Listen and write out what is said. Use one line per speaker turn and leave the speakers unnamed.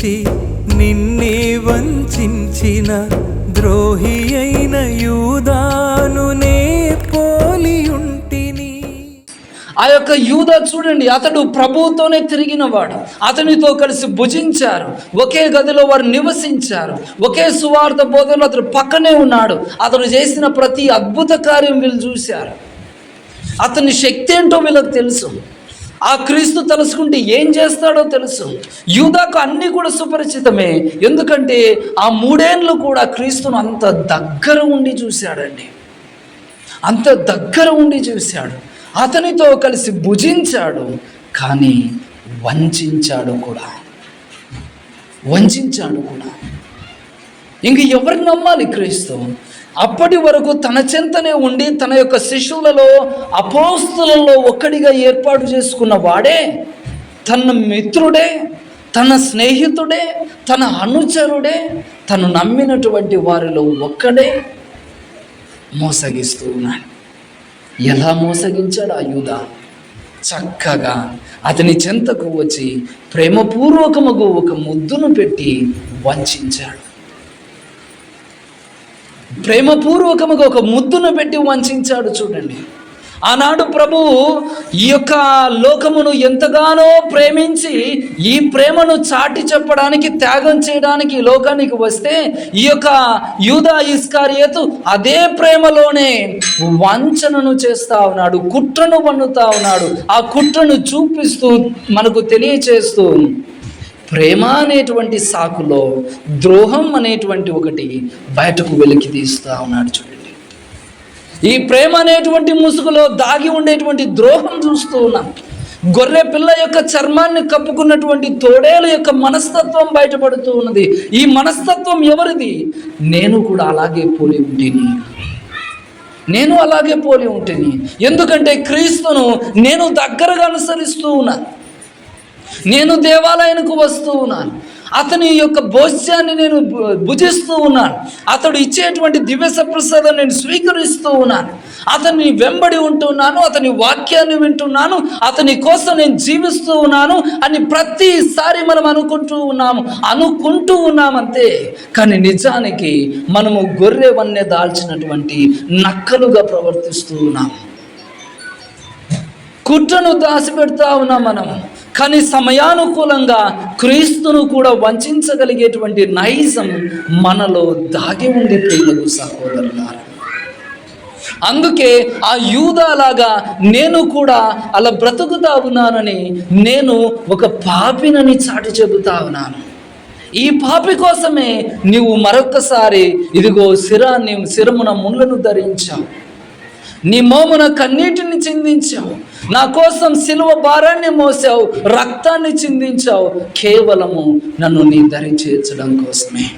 వంచి నిన్నే వంచిన ద్రోహి అయిన యూదాను పోలియుంటిని.
ఆ యొక్క యూద చూడండి అతడు ప్రభువుతోనే తిరిగినవాడు. అతనితో కలిసి భుజించారు. ఒకే గదిలో వారు నివసించారు. ఒకే సువార్త బోధనలో అతడు పక్కనే ఉన్నాడు. అతడు చేసిన ప్రతి అద్భుత కార్యం వీళ్ళు చూశారు. అతని శక్తి ఏంటో వీళ్ళకి తెలుసు. ఆ క్రీస్తు తలుసుకుంటే ఏం చేస్తాడో తెలుసు. యూదాకు అన్నీ కూడా సుపరిచితమే. ఎందుకంటే ఆ మూడేళ్ళు కూడా క్రీస్తును అంత దగ్గర ఉండి చూశాడండి. అంత దగ్గర ఉండి చూశాడు. అతనితో కలిసి భుజించాడు కానీ వంచాడు కూడా. వంచాడు కూడా. ఇంక ఎవరిని నమ్మాలి క్రీస్తు? అప్పటి వరకు తన చెంతనే ఉండి తన యొక్క శిష్యులలో అపోస్తులలో ఒక్కడిగా ఏర్పాటు చేసుకున్న వాడే తన మిత్రుడే తన స్నేహితుడే తన అనుచరుడే తను నమ్మినటువంటి వారిలో ఒక్కడే మోసగిస్తూ ఉన్నాడు. ఎలా మోసగించాడు ఆ యూధ చక్కగా అతని చెంతకు వచ్చి ప్రేమపూర్వకముగు ఒక ముద్దును పెట్టి వంచాడు. ప్రేమపూర్వకముగా ఒక ముద్దును పెట్టి వంచాడు చూడండి. ఆనాడు ప్రభువు ఈ యొక్క లోకమును ఎంతగానో ప్రేమించి ఈ ప్రేమను చాటి చెప్పడానికి త్యాగం చేయడానికి లోకానికి వస్తే ఈ యొక్క యూదా ఇస్కార్యతు అదే ప్రేమలోనే వంచనను చేస్తా ఉన్నాడు కుట్రను పన్నుతా ఉన్నాడు. ఆ కుట్రను చూపిస్తూ మనకు తెలియచేస్తూ ప్రేమ అనేటువంటి సాకులో ద్రోహం అనేటువంటి ఒకటి బయటకు వెలికి తీస్తూ ఉన్నాడు చూడండి. ఈ ప్రేమ అనేటువంటి ముసుగులో దాగి ఉండేటువంటి ద్రోహం చూస్తూ ఉన్నాం. గొర్రె పిల్ల యొక్క చర్మాన్ని కప్పుకున్నటువంటి తోడేల యొక్క మనస్తత్వం బయటపడుతూ ఉన్నది. ఈ మనస్తత్వం ఎవరిది? నేను కూడా అలాగే పోలి ఉంటేని. నేను అలాగే పోలి ఉంటేని. ఎందుకంటే క్రీస్తును నేను దగ్గరగా అనుసరిస్తూ ఉన్నాను నేను దేవాలయానికి వస్తూ ఉన్నాను. అతని యొక్క భోజ్యాన్ని నేను భుజిస్తూ ఉన్నాను. అతడు ఇచ్చేటువంటి దివ్య సప్రసాదం నేను స్వీకరిస్తూ ఉన్నాను. అతన్ని వెంబడి ఉంటున్నాను అతని వాక్యాన్ని వింటున్నాను అతని కోసం నేను జీవిస్తూ ఉన్నాను అని ప్రతిసారి మనం అనుకుంటూ ఉన్నాము. అనుకుంటూ ఉన్నామంతే. కానీ నిజానికి మనము గొర్రె వన్నె దాల్చినటువంటి నక్కలుగా ప్రవర్తిస్తూ ఉన్నాము. కుట్రను దాచిపెడతా ఉన్నాం మనం. కానీ సమయానుకూలంగా క్రీస్తును కూడా వంచగలిగేటువంటి నైజం మనలో దాగి ఉంది ప్రియులకు సహోదరులారా. అందుకే ఆ యూదాలాగా నేను కూడా అలా బ్రతుకుతా ఉన్నానని నేను ఒక పాపినని చాటి చెబుతా ఉన్నాను. ఈ పాపి కోసమే నీవు మరొకసారి ఇదిగో శిరాన్ని శిరమున ముళ్ళను ధరించావు. నీ మోమున కన్నీటిని చిందించావు. నా కోసం సిలువ భారాన్ని మోసావు. రక్తాన్ని చిందించావు. కేవలము నన్ను నీ దరి చేర్చడం కోసమే.